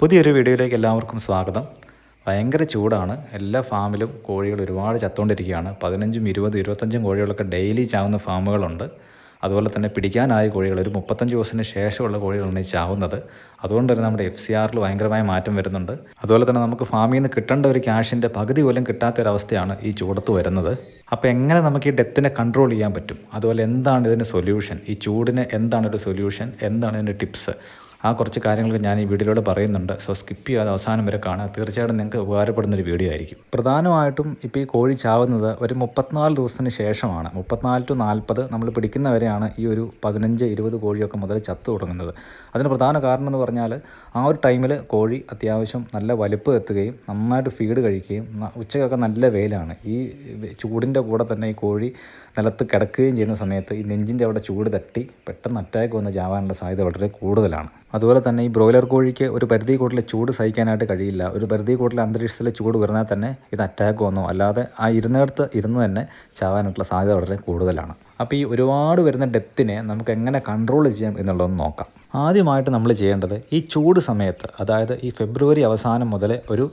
പുതിയൊരു വീഡിയോയിലേക്ക് എല്ലാവർക്കും സ്വാഗതം. ഭയങ്കര ചൂടാണ്. എല്ലാ ഫാമിലും കോഴികൾ ഒരുപാട് ചത്തുകൊണ്ടിരിക്കുകയാണ് പതിനഞ്ചും ഇരുപതും ഇരുപത്തഞ്ചും കോഴികളൊക്കെ ഡെയിലി ചാവുന്ന ഫാമുകളുണ്ട്. അതുപോലെ തന്നെ പിടിക്കാനായ കോഴികൾ ഒരു മുപ്പത്തഞ്ച് ദിവസത്തിന് ശേഷമുള്ള കോഴികളാണ് ഈ ചാവുന്നത്. അതുകൊണ്ട് തന്നെ നമ്മുടെ എഫ് സി ആറിൽ ഭയങ്കരമായ മാറ്റം വരുന്നുണ്ട്. അതുപോലെ തന്നെ നമുക്ക് ഫാമിൽ നിന്ന് കിട്ടേണ്ട ഒരു ക്യാഷിന്റെ പകുതി പോലും കിട്ടാത്തൊരവസ്ഥയാണ് ഈ ചൂടത്ത് വരുന്നത്. അപ്പോൾ എങ്ങനെ നമുക്ക് ഈ ഡെത്തിനെ കൺട്രോൾ ചെയ്യാൻ പറ്റും? അതുപോലെ എന്താണ് ഇതിന്റെ സൊല്യൂഷൻ? ഈ ചൂടിന് എന്താണ് ഒരു സൊല്യൂഷൻ? എന്താണ് ഇതിന്റെ ടിപ്സ്? ആ കുറച്ച് കാര്യങ്ങൾ ഞാൻ ഈ വീഡിയോയിലൂടെ പറയുന്നുണ്ട്. സോ സ്കിപ്പ് ചെയ്യാതെ അവസാനം വരെ കാണുക. തീർച്ചയായിട്ടും നിങ്ങൾക്ക് ഉപകാരപ്പെടുന്ന ഒരു വീഡിയോ ആയിരിക്കും. പ്രധാനമായിട്ടും ഇപ്പോൾ ഈ കോഴി ചാവുന്നത് ഒരു മുപ്പത്തിനാല് ദിവസത്തിന് ശേഷമാണ്. മുപ്പത്തിനാല് ടു നാൽപ്പത് നമ്മൾ പിടിക്കുന്നവരെയാണ് ഈ ഒരു പതിനഞ്ച് ഇരുപത് കോഴിയൊക്കെ മുതൽ ചത്തു തുടങ്ങുന്നത്. അതിന് പ്രധാന കാരണം എന്ന് പറഞ്ഞാൽ ആ ഒരു ടൈമിൽ കോഴി അത്യാവശ്യം നല്ല വലുപ്പം എത്തുകയും നന്നായിട്ട് ഫീഡ് കഴിക്കുകയും ഉച്ചയ്ക്കൊക്കെ നല്ല വെയിലാണ്. ഈ ചൂടിന്റെ കൂടെ തന്നെ ഈ കോഴി നിലത്ത് കിടക്കുകയും ചെയ്യുന്ന സമയത്ത് ഈ നെഞ്ചിന്റെ അവിടെ ചൂട് തട്ടി പെട്ടെന്ന് അറ്റാക്ക് വന്ന് ചാവാനുള്ള സാധ്യത വളരെ കൂടുതലാണ്. അതുപോലെ തന്നെ ഈ ബ്രോയിലർ കോഴിക്ക് ഒരു പരിധി കൂടുതൽ ചൂട് സഹിക്കാനായിട്ട് കഴിയില്ല. ഒരു പരിധി കൂടുതൽ അന്തരീക്ഷത്തിലെ ചൂട് വരുന്നാൽ തന്നെ ഇത് അറ്റാക്ക് വന്നോ. അല്ലാതെ ആ ഇരുന്നിടത്ത് ഇരുന്ന് തന്നെ ചാവാനുള്ള സാധ്യത വളരെ കൂടുതലാണ്. അപ്പോൾ ഈ ഒരുപാട് വരുന്ന ഡെത്തിനെ നമുക്ക് എങ്ങനെ കൺട്രോൾ ചെയ്യാം എന്നുള്ളതൊന്ന് നോക്കാം. ആദ്യമായിട്ട് നമ്മൾ ചെയ്യേണ്ടത് ഈ ചൂട് സമയത്ത് അതായത് ഈ ഫെബ്രുവരി അവസാനം മുതൽ ഒരു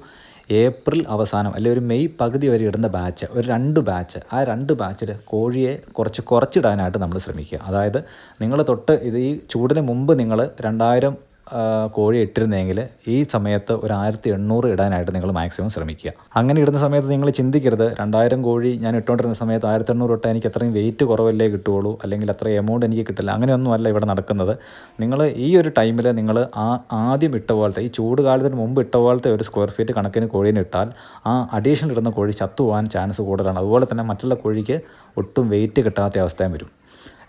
ഏപ്രിൽ അവസാനം അല്ലെങ്കിൽ ഒരു മെയ് പകുതി വരെ ഇടുന്ന ബാച്ച് ഒരു രണ്ട് ബാച്ച് ആ രണ്ട് ബാച്ചിൽ കോഴിയെ കുറച്ച് കുറച്ചിടാനായിട്ട് നമ്മൾ ശ്രമിക്കുക. അതായത് നിങ്ങൾ തൊട്ട് ഇത് ഈ ചൂടിന് മുമ്പ് നിങ്ങൾ രണ്ടായിരം കോഴി ഇട്ടിരുന്നെങ്കിൽ ഈ സമയത്ത് ഒരു ആയിരത്തി എണ്ണൂറ് ഇടാനായിട്ട് നിങ്ങൾ മാക്സിമം ശ്രമിക്കുക. അങ്ങനെ ഇടുന്ന സമയത്ത് നിങ്ങൾ ചിന്തിക്കരുത്. രണ്ടായിരം കോഴി ഞാൻ ഇട്ടുകൊണ്ടിരുന്ന സമയത്ത് ആയിരത്തി എണ്ണൂറ് ഇട്ടാൽ എനിക്ക് അത്രയും വെയിറ്റ് കുറവല്ലേ കിട്ടുകയുള്ളൂ. അല്ലെങ്കിൽ അത്ര എമൗണ്ട് എനിക്ക് കിട്ടില്ല. അങ്ങനെയൊന്നുമല്ല ഇവിടെ നടക്കുന്നത്. നിങ്ങൾ ഈ ഒരു ടൈമിൽ നിങ്ങൾ ആ ആദ്യം ഇട്ട പോലത്തെ ഈ ചൂട് കാലത്തിന് മുമ്പ് ഇട്ട പോലത്തെ ഒരു സ്ക്വയർ ഫീറ്റ് കണക്കിന് കോഴീനെ ഇട്ടാൽ ആ അഡീഷണൽ ഇടുന്ന കോഴി ചത്തുപോകാൻ ചാൻസ് കൂടുതലാണ്. അതുപോലെ തന്നെ മറ്റുള്ള കോഴിക്ക് ഒട്ടും വെയിറ്റ് കിട്ടാത്ത അവസ്ഥയും വരും.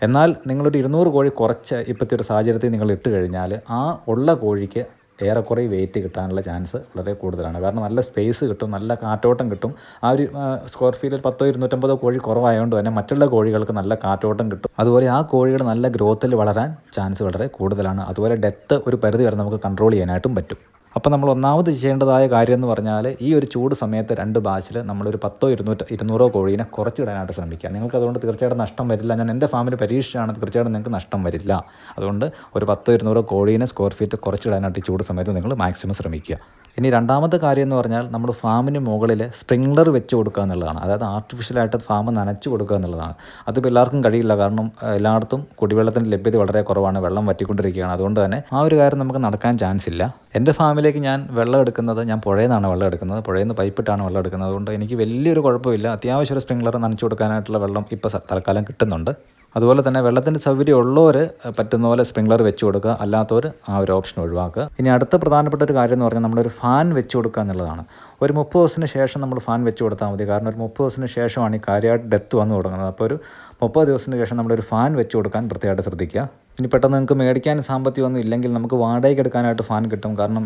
എന്നാൽ നിങ്ങളൊരു ഇരുന്നൂറ് കോഴി കുറച്ച് ഇപ്പോഴത്തെ ഒരു സാഹചര്യത്തിൽ നിങ്ങൾ ഇട്ട് കഴിഞ്ഞാൽ ആ ഉള്ള കോഴിക്ക് ഏറെക്കുറെ വെയിറ്റ് കിട്ടാനുള്ള ചാൻസ് വളരെ കൂടുതലാണ്. കാരണം നല്ല സ്പേസ് കിട്ടും നല്ല കാറ്റോട്ടം കിട്ടും. ആ ഒരു സ്ക്വയർ ഫീറ്റിൽ പത്തോ ഇരുന്നൂറ്റമ്പതോ കോഴി കുറവായതുകൊണ്ട് തന്നെ മറ്റുള്ള കോഴികൾക്ക് നല്ല കാറ്റോട്ടം കിട്ടും. അതുപോലെ ആ കോഴികൾ നല്ല ഗ്രോത്തിൽ വളരാൻ ചാൻസ് വളരെ കൂടുതലാണ്. അതുപോലെ ഡെത്ത് ഒരു പരിധി വരെ നമുക്ക് കൺട്രോൾ ചെയ്യാനായിട്ടും പറ്റും. അപ്പോൾ നമ്മൾ ഒന്നാമത് ചെയ്യേണ്ടതായ കാര്യം എന്ന് പറഞ്ഞാൽ ഈ ഒരു ചൂട് സമയത്ത് രണ്ട് ബാച്ചിൽ നമ്മളൊരു പത്തോ ഇരുന്നൂറ്റ ഇരുന്നൂറോ കോഴീനെ കുറച്ചിടാനായിട്ട് ശ്രമിക്കുക. നിങ്ങൾക്ക് അതുകൊണ്ട് തീർച്ചയായിട്ടും നഷ്ടം വരില്ല. ഞാൻ എന്റെ ഫാമിൽ പരീക്ഷിച്ചാണ് തീർച്ചയായിട്ടും നിങ്ങൾക്ക് നഷ്ടം വരില്ല. അതുകൊണ്ട് ഒരു പത്തോ ഇരുന്നൂറോ കോഴീനെ സ്ക്വയർ ഫീറ്റ് കുറച്ചിടാനായിട്ട് ഈ ചൂട് സമയത്ത് നിങ്ങൾ മാക്സിമം ശ്രമിക്കുക. ഇനി രണ്ടാമത്തെ കാര്യം എന്ന് പറഞ്ഞാൽ നമ്മൾ ഫാമിന് മുകളിൽ സ്പ്രിംഗ്ലർ വെച്ച് കൊടുക്കുക എന്നുള്ളതാണ്. അതായത് ആർട്ടിഫിഷ്യലായിട്ട് ഫാം നനച്ച് കൊടുക്കുക എന്നുള്ളതാണ്. അതിപ്പോൾ എല്ലാവർക്കും കഴിയില്ല. കാരണം എല്ലായിടത്തും കുടിവെള്ളത്തിന്റെ ലഭ്യത വളരെ കുറവാണ്. വെള്ളം വറ്റിക്കൊണ്ടിരിക്കുകയാണ്. അതുകൊണ്ട് തന്നെ ആ ഒരു കാര്യം നമുക്ക് നടക്കാൻ ചാൻസ് ഇല്ല. എന്റെ ഫാമിലേക്ക് ഞാൻ വെള്ളം എടുക്കുന്നത് ഞാൻ പുഴയിൽ നിന്നാണ് വെള്ളം എടുക്കുന്നത്. പുഴയിൽ നിന്ന് പൈപ്പിട്ടാണ് വെള്ളം എടുക്കുന്നത്. അതുകൊണ്ട് എനിക്ക് വലിയൊരു കുഴപ്പമില്ല. അത്യാവശ്യം ഒരു സ്പ്രിംഗ്ലർ നനച്ചു കൊടുക്കാനായിട്ടുള്ള വെള്ളം ഇപ്പോൾ തൽക്കാലം കിട്ടുന്നുണ്ട്. അതുപോലെ തന്നെ വെള്ളത്തിന്റെ സൗകര്യം ഉള്ളവർ പറ്റുന്ന പോലെ സ്പ്രിംഗ്ലർ വെച്ച് കൊടുക്കുക. അല്ലാത്തവർ ആ ഒരു ഓപ്ഷൻ ഒഴിവാക്കുക. ഇനി അടുത്ത പ്രധാനപ്പെട്ട ഒരു കാര്യം എന്ന് പറഞ്ഞാൽ നമ്മളൊരു ഫാൻ വെച്ച് കൊടുക്കുക എന്നുള്ളതാണ്. ഒരു മുപ്പത് ദിവസത്തിന് ശേഷം നമ്മൾ ഫാൻ വെച്ച് കൊടുത്താൽ മതി. കാരണം ഒരു മുപ്പത് ദിവസത്തിന് ശേഷമാണ് ഈ കാര്യമായിട്ട് ഡെത്ത് വന്നു തുടങ്ങുന്നത്. അപ്പോൾ ഒരു മുപ്പത് ദിവസത്തിന് ശേഷം നമ്മളൊരു ഫാൻ വെച്ച് കൊടുക്കാൻ പ്രത്യേകമായിട്ട് ശ്രദ്ധിക്കുക. ഇനി പെട്ടെന്ന് നിങ്ങൾക്ക് മേടിക്കാൻ സാമ്പത്തികമൊന്നും ഇല്ലെങ്കിൽ നമുക്ക് വാടകയ്ക്ക് എടുക്കാനായിട്ട് ഫാൻ കിട്ടും. കാരണം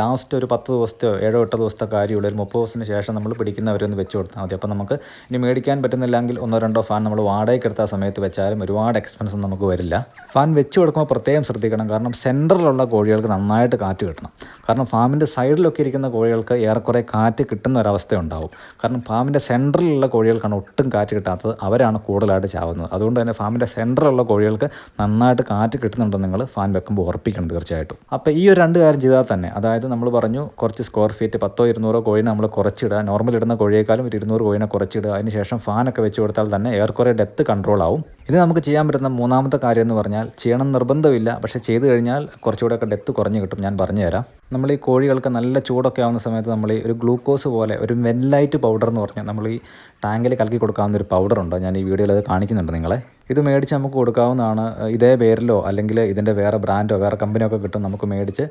ലാസ്റ്റ് ഒരു പത്ത് ദിവസത്തെയോ ഏഴോ എട്ടോ ദിവസത്തെ കാര്യമുള്ള. ഒരു മുപ്പത് ദിവസത്തിന് ശേഷം നമ്മൾ പിടിക്കുന്നവരൊന്ന് വെച്ച് കൊടുത്താൽ മതി. അപ്പോൾ നമുക്ക് ഇനി മേടിക്കാൻ പറ്റുന്നില്ലെങ്കിൽ ഒന്നോ രണ്ടോ ഫാൻ നമ്മൾ വാടകയ്ക്ക് എടുത്ത സമയത്ത് വെച്ചാലും ഒരുപാട് എക്സ്പെൻസ് നമുക്ക് വരില്ല. ഫാൻ വെച്ച് കൊടുക്കുമ്പോൾ പ്രത്യേകം ശ്രദ്ധിക്കണം. കാരണം സെന്ററിലുള്ള കോഴികൾക്ക് നന്നായിട്ട് കാറ്റ് കിട്ടണം. കാരണം ഫാമിന്റെ സൈഡിലൊക്കെ ഇരിക്കുന്ന കോഴികൾക്ക് ഏറെക്കുറെ കാറ്റ് കിട്ടുന്ന ഒരവസ്ഥ ഉണ്ടാവും കാരണം ഫാമിന്റെ സെന്ററിലുള്ള കോഴികൾക്കാണ് ഒട്ടും കാറ്റ് കിട്ടാത്തത്. അവരാണ് കൂടുതലായിട്ട് ചാവുന്നത്. അതുകൊണ്ട് തന്നെ ഫാമിന്റെ സെന്ററിലുള്ള കോഴികൾക്ക് നന്നായിട്ട് കാറ്റ് കിട്ടുന്നുണ്ടെന്ന് നിങ്ങൾ ഫാൻ വെക്കുമ്പോൾ ഉറപ്പിക്കണം തീർച്ചയായിട്ടും. അപ്പോൾ ഈ ഒരു രണ്ട് കാര്യം ചെയ്താൽ തന്നെ അതായത് നമ്മൾ പറഞ്ഞു കുറച്ച് സ്ക്വയർ ഫീറ്റ് പത്തോ ഇരുന്നൂറോ കോഴിനെ നമ്മൾ കുറച്ചിടുക. നോർമൽ ഇടുന്ന കോഴിയേക്കാളും ഒരു ഇരുന്നൂറ് കോഴിനെ കുറച്ചിടുക. അതിന് ശേഷം ഫാനൊക്കെ വെച്ച് കൊടുത്താൽ തന്നെ ഏറെക്കുറെ ഡെത്ത് കൺട്രോൾ ആവും. ഇനി നമുക്ക് ചെയ്യാൻ പറ്റുന്ന മൂന്നാമത്തെ കാര്യം എന്ന് പറഞ്ഞാൽ ചെയ്യണം നിർബന്ധമില്ല പക്ഷേ ചെയ്ത് കഴിഞ്ഞാൽ കുറച്ചുകൂടെയൊക്കെ ഡെത്ത് കുറഞ്ഞു കിട്ടും. ഞാൻ പറഞ്ഞുതരാം. നമ്മൾ ഈ കോഴികൾക്ക് നല്ല ചൂടൊക്കെ ആവുന്ന സമയത്ത് നമ്മൾ ഈ ഒരു ഗ്ലൂക്കോസ് പോലെ ഒരു മെൻലൈറ്റ് പൗഡർ എന്ന് പറഞ്ഞാൽ നമ്മൾ ഈ ടാങ്കിൽ കലക്കി കൊടുക്കാവുന്ന ഒരു പൗഡർ ഉണ്ട്? ഞാൻ ഈ വീഡിയോയിൽ അത് കാണിക്കുന്നുണ്ട് നിങ്ങളെ. ഇത് മേടിച്ച് നമുക്ക് കൊടുക്കാവുന്നതാണ് ഇതേ പേരിലോ അല്ലെങ്കിൽ ഇതിന്റെ വേറെ ബ്രാൻഡോ വേറെ കമ്പനിയോ ഒക്കെ കിട്ടും നമുക്ക് മേടിച്ച്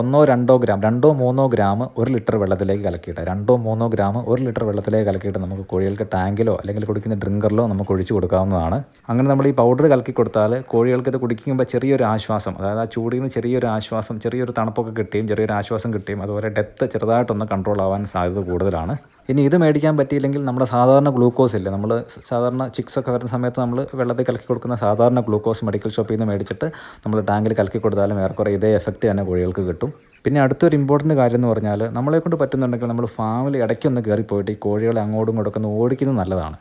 ഒന്നോ രണ്ടോ ഗ്രാം രണ്ടോ മൂന്നോ ഗ്രാം ഒരു ലിറ്റർ വെള്ളത്തിലേക്ക് കലക്കിയിട്ട് രണ്ടോ മൂന്നോ ഗ്രാം ഒരു ലിറ്റർ വെള്ളത്തിലേക്ക് കലക്കിയിട്ട് നമുക്ക് കോഴികൾക്ക് ടാങ്കിലോ അല്ലെങ്കിൽ കുടിക്കുന്ന ഡ്രിങ്കറിലോ നമുക്ക് ഒഴിച്ച് കൊടുക്കാവുന്നതാണ്. അങ്ങനെ നമ്മൾ ഈ പൗഡർ കലക്കി കൊടുത്താൽ കോഴികൾക്ക് ഇത് കുടിക്കുമ്പോൾ ചെറിയൊരു ആശ്വാസം അതായത് ആ ചൂടിൽ നിന്ന് ചെറിയൊരു ആശ്വാസം ചെറിയൊരു തണുപ്പൊക്കെ കിട്ടിയും ചെറിയൊരു ആശ്വാസം കിട്ടിയും അതുപോലെ ഡെത്ത് ചെറുതായിട്ടൊന്ന് കൺട്രോൾ ആവാൻ സാധ്യത കൂടുതലാണ്. ഇനി ഇത് മേടിക്കാൻ പറ്റിയില്ലെങ്കിൽ നമ്മുടെ സാധാരണ ഗ്ലൂക്കോസ് ഇല്ല? നമ്മൾ സാധാരണ ചിക്സ് ഒക്കെ വരുന്ന സമയത്ത് നമ്മൾ വെള്ളത്തിൽ കലക്കി കൊടുക്കുന്ന സാധാരണ ഗ്ലൂക്കോസ് മെഡിക്കൽ ഷോപ്പിൽ നിന്ന് മേടിച്ചിട്ട് നമ്മൾ ടാങ്കിൽ കലക്കി കൊടുത്താലും ഏറെക്കുറെ ഇതേ എഫക്റ്റ് തന്നെ കോഴികൾക്ക് കിട്ടും. പിന്നെ അടുത്തൊരു ഇമ്പോർട്ടന്റ് കാര്യം എന്ന് പറഞ്ഞാൽ നമ്മളെ കൊണ്ട് പറ്റുന്നുണ്ടെങ്കിൽ നമ്മൾ ഫാമിൽ ഇടയ്ക്കൊന്ന് കയറിപ്പോയിട്ട് ഈ കോഴികളെ അങ്ങോട്ടും ഒന്ന് ഓടിക്കുന്നത് നല്ലതാണ്.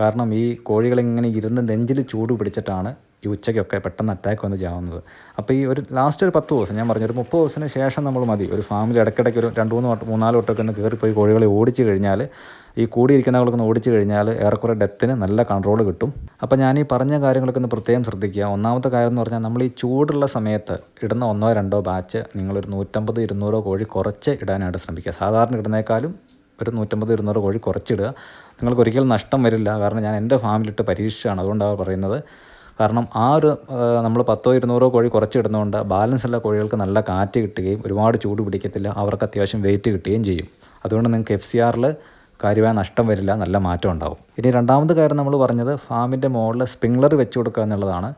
കാരണം ഈ കോഴികളിങ്ങനെ ഇരുന്ന് നെഞ്ചിൽ ചൂട് പിടിച്ചിട്ടാണ് ഈ ഉച്ചയ്ക്കൊക്കെ പെട്ടെന്ന് അറ്റാക്ക് വന്ന് ചാവുന്നത്. അപ്പോൾ ഈ ഒരു ലാസ്റ്റ് ഒരു പത്ത് ദിവസം ഞാൻ പറഞ്ഞു ഒരു മുപ്പത് ദിവസത്തിന് ശേഷം നമ്മൾ മതി. ഒരു ഫാമിൽ ഇടയ്ക്കിടയ്ക്ക് ഒരു രണ്ട് മൂന്ന് വട്ടം മൂന്നാൽ വട്ടമൊക്കെ ഒന്ന് കയറിപ്പോയി കോഴികളെ ഓടിച്ച് കഴിഞ്ഞാൽ ഈ കൂടിയിരിക്കുന്നവർക്ക് ഒന്ന് ഓടിച്ച് കഴിഞ്ഞാൽ ഏറെക്കുറെ ഡെത്തിന് നല്ല കൺട്രോൾ കിട്ടും. അപ്പോൾ ഞാൻ ഈ പറഞ്ഞ കാര്യങ്ങളൊക്കെ ഒന്ന് പ്രത്യേകം ശ്രദ്ധിക്കുക. ഒന്നാമത്തെ കാര്യം എന്ന് പറഞ്ഞാൽ നമ്മൾ ഈ ചൂടുള്ള സമയത്ത് ഇടുന്ന ഒന്നോ രണ്ടോ ബാച്ച് നിങ്ങളൊരു നൂറ്റമ്പത് ഇരുന്നൂറോ കോഴി കുറച്ച് ഇടാനായിട്ട് ശ്രമിക്കുക. സാധാരണ ഇടുന്നേക്കാളും ഒരു നൂറ്റമ്പത് ഇരുന്നൂറ് കോഴി കുറച്ചിടുക. നിങ്ങൾക്ക് ഒരിക്കലും നഷ്ടം വരില്ല. കാരണം ഞാൻ എന്റെ ഫാമിലിട്ട് പരീക്ഷിച്ചാണ് അതുകൊണ്ടാണ് പറയുന്നത്. കാരണം ആ ഒരു നമ്മൾ പത്തോ ഇരുന്നൂറോ കോഴി കുറച്ചിടുന്നതുകൊണ്ട് ബാലൻസ് ഉള്ള കോഴികൾക്ക് നല്ല കാറ്റ് കിട്ടുകയും ഒരുപാട് ചൂട് പിടിക്കത്തില്ല അവർക്ക് അത്യാവശ്യം വെയിറ്റ് കിട്ടുകയും ചെയ്യും. അതുകൊണ്ട് നിങ്ങൾക്ക് എഫ് സി ആറിൽ കാര്യമായ നഷ്ടം വരില്ല നല്ല മാറ്റം ഉണ്ടാവും. ഇനി രണ്ടാമത് കാര്യം നമ്മൾ പറഞ്ഞത് ഫാമിന്റെ മുകളിൽ സ്പ്രിംഗ്ലർ വെച്ച് കൊടുക്കുക എന്നുള്ളതാണ്.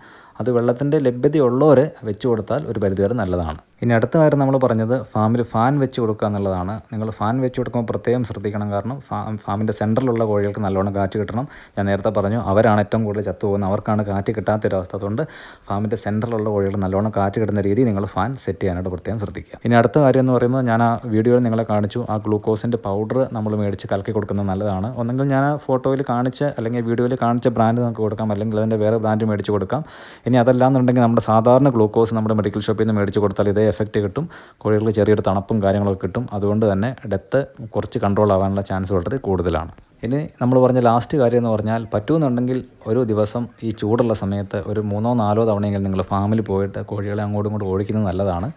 അത് വെള്ളത്തിന്റെ ലഭ്യതയുള്ളവർ വെച്ച് കൊടുത്താൽ ഒരു പരിധിവരെ നല്ലതാണ്. ഇനി അടുത്ത കാര്യം നമ്മൾ പറഞ്ഞത് ഫാമിൽ ഫാൻ വെച്ച് കൊടുക്കുക എന്നുള്ളതാണ്. നിങ്ങൾ ഫാൻ വെച്ച് കൊടുക്കുമ്പോൾ പ്രത്യേകം ശ്രദ്ധിക്കണം. കാരണം ഫാം ഫാമിന്റെ സെന്ററിലുള്ള കോഴികൾക്ക് നല്ലോണം കാറ്റ് കിട്ടണം. ഞാൻ നേരത്തെ പറഞ്ഞു അവരാണ് ഏറ്റവും കൂടുതൽ ചത്തു പോകുന്നത് അവർക്കാണ് കാറ്റ് കിട്ടാത്തൊരവസ്ഥ. അതുകൊണ്ട് ഫാമിന്റെ സെന്ററിലുള്ള കോഴികൾ നല്ലോണം കാറ്റ് കിട്ടുന്ന രീതി നിങ്ങൾ ഫാൻ സെറ്റ് ചെയ്യാനായിട്ട് പ്രത്യേകം ശ്രദ്ധിക്കുക. ഇനി അടുത്ത കാര്യം എന്ന് പറയുന്നത് ഞാൻ ആ വീഡിയോയിൽ നിങ്ങളെ കാണിച്ചു. ആ ഗ്ലൂക്കോസിന്റെ പൗഡർ നമ്മൾ മേടിച്ച് കലക്കി കൊടുക്കുന്നത് നല്ലതാണ്. ഒന്നെങ്കിൽ ഞാൻ ആ ഫോട്ടോയിൽ കാണിച്ച അല്ലെങ്കിൽ വീഡിയോയിൽ കാണിച്ച ബ്രാൻഡ് നമുക്ക് കൊടുക്കാം. അല്ലെങ്കിൽ അതിന്റെ വേറെ ബ്രാൻഡ് മേടിച്ച് കൊടുക്കാം. ഇനി അതല്ലാന്നുണ്ടെങ്കിൽ നമ്മുടെ സാധാരണ ഗ്ലൂക്കോസ് നമ്മുടെ മെഡിക്കൽ ഷോപ്പിൽ നിന്ന് മേടിച്ച് കൊടുത്താൽ ഇതേ എഫക്റ്റ് കിട്ടും. കോഴികൾക്ക് ചെറിയൊരു തണുപ്പും കാര്യങ്ങളൊക്കെ കിട്ടും. അതുകൊണ്ട് തന്നെ ഡെത്ത് കുറച്ച് കൺട്രോൾ ആവാനുള്ള ചാൻസ് വളരെ കൂടുതലാണ്. ഇനി നമ്മൾ പറഞ്ഞ ലാസ്റ്റ് കാര്യം എന്ന് പറഞ്ഞാൽ പറ്റുമെന്നുണ്ടെങ്കിൽ ഒരു ദിവസം ഈ ചൂടുള്ള സമയത്ത് ഒരു മൂന്നോ നാലോ തവണയെങ്കിലും നിങ്ങൾ ഫാമിൽ പോയിട്ട് കോഴികളെ അങ്ങോട്ടും ഇങ്ങോട്ടും ഓടിക്കുന്നത് നല്ലതാണ്.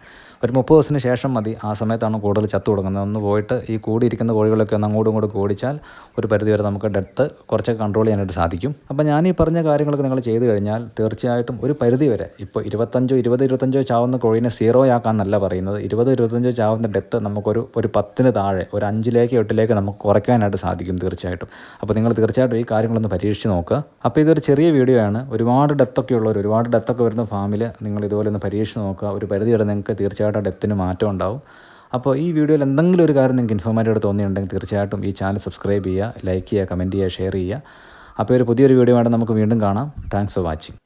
ഒരു മുപ്പത് ദിവസത്തിന് ശേഷം മതി. ആ സമയത്താണ് കൂടുതൽ ചത്തു തുടങ്ങുന്നത്. ഒന്ന് പോയിട്ട് ഈ കൂടിയിരിക്കുന്ന കോഴികളൊക്കെ ഒന്ന് അങ്ങോട്ടും ഇങ്ങോട്ടും ഓടിച്ചാൽ ഒരു പരിധി വരെ നമുക്ക് ഡെത്ത് കുറച്ചൊക്കെ കൺട്രോൾ ചെയ്യാനായിട്ട് സാധിക്കും. അപ്പോൾ ഞാൻ ഈ പറഞ്ഞ കാര്യങ്ങളൊക്കെ നിങ്ങൾ ചെയ്തു കഴിഞ്ഞാൽ തീർച്ചയായിട്ടും ഒരു പരിധി വരെ ഇപ്പോൾ ഇരുപത്തഞ്ചോ ഇരുപത് ഇരുപത്തഞ്ചോ ചാവുന്ന കോഴിനെ സീറോ ആക്കാന്നല്ല പറയുന്നത്. ഇരുപത് ഇരുപത്തഞ്ചോ ചാവുന്ന ഡെത്ത് നമുക്കൊരു ഒരു പത്തിന് താഴെ ഒരു അഞ്ചിലേക്ക് എട്ടിലേക്ക് നമുക്ക് കുറയ്ക്കാനായിട്ട് സാധിക്കും തീർച്ചയായിട്ടും. അപ്പോൾ നിങ്ങൾ തീർച്ചയായിട്ടും ഈ കാര്യങ്ങളൊന്ന് പരീക്ഷിച്ച് നോക്കുക അപ്പോൾ ഇതൊരു ചെറിയ വീഡിയോ ആണ് ഒരുപാട് ഡെത്തൊക്കെ ഉള്ളവർ ഒരുപാട് ഡെത്തൊക്കെ വരുന്ന ഫാമിൽ നിങ്ങൾ ഇതുപോലെ ഒന്ന് പരീക്ഷിച്ച് നോക്കുക. ഒരു പരിധി വരെ നിങ്ങൾക്ക് തീർച്ചയായിട്ടും ഡെത്തിന് മാറ്റം ഉണ്ടാവും. അപ്പോൾ ഈ വീഡിയോയിൽ എന്തെങ്കിലും ഒരു കാര്യം നിങ്ങൾക്ക് ഇൻഫോർമേറ്റീവ് തോന്നിയിട്ടുണ്ടെങ്കിൽ തീർച്ചയായിട്ടും ഈ ചാനൽ സബ്സ്ക്രൈബ് ചെയ്യുക ലൈക്ക് ചെയ്യുക കമന്റ് ചെയ്യുക ഷെയർ ചെയ്യുക. അപ്പോൾ ഒരു പുതിയൊരു വീഡിയോ ആയിട്ട് നമുക്ക് വീണ്ടും കാണാം. Thanks for watching